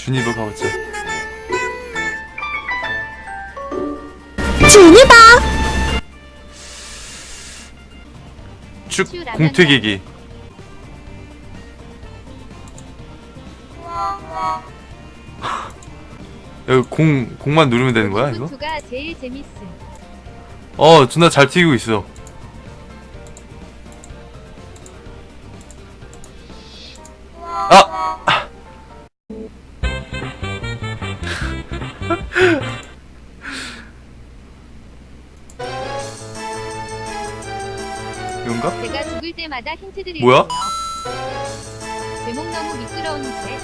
준이로 가보자. 준이다. 쭉 공튀기기. 여기 공 공만 누르면 되는 거야 이거? 투가 제일 재밌음. 어 존나 잘 튀기고 있어. 이건가? 제가 죽을 때마다 힌트 드릴게요. 뭐야? 제목 너무 미끄러운 채.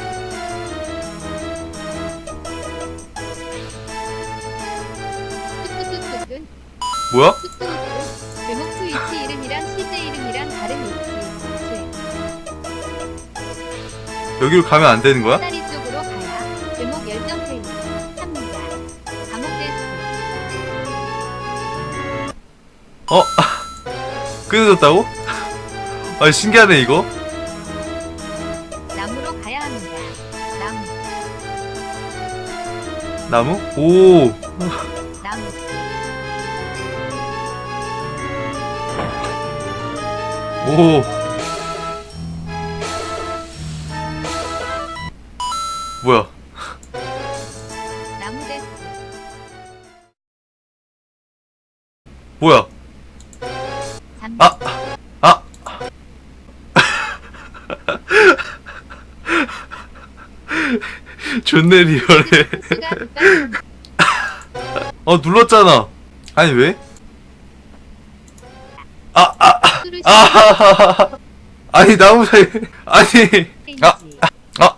뚝뚝뚝뚝 뭐야? 뚝뚝뚝 제목 트위치 이름이랑 실제 이름이랑 위치. 죄. 여기로 가면 안 되는 거야? 사다리 쪽으로 가야 제목 열정 페이지 합니다. 감옥 데스크. 어? 끊어졌다고? 아 신기하네 이거. 나무로 가야 합니다. 나무, 나무? 오. 나무. 오. 뭐야? 나무. 뭐야? 잠. 아! 아! 존내 리얼해. 어 눌렀잖아. 아니 왜? 아, 아, 아, 아니 나무 사이. 아니. 아, 아,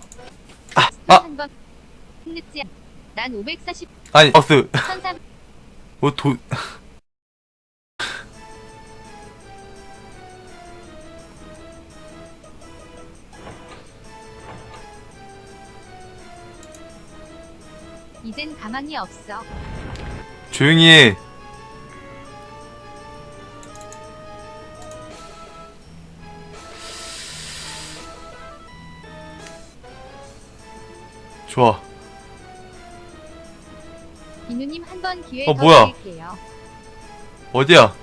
아. 않- 난 540, 아니. 어스. 1300. 뭐 도. 이젠 가망이 없어. 조용히 해. 좋아. 비누님 한 번 기회 어, 더 뭐야? 드릴게요. 어디야?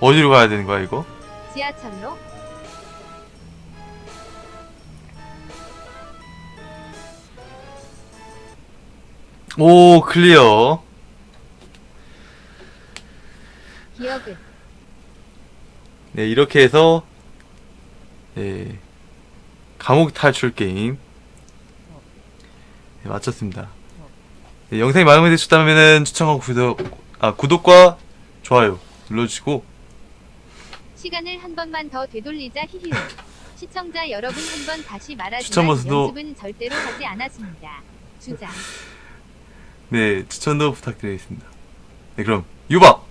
어디로 가야 되는 거야, 이거? 지하철로 오, 클리어. 기억은 네, 이렇게 해서, 네, 감옥 탈출 게임, 네, 마쳤습니다. 네, 영상이 마음에 드셨다면 추천과 구독, 아, 구독과 좋아요 눌러주시고, 시간을 한 번만 더 되돌리자 히히. 시청자 여러분 한 번 다시 말하지만 연습은 절대로 하지 않았습니다. 주장. 네, 추천도 부탁드리겠습니다. 네, 그럼, 유바!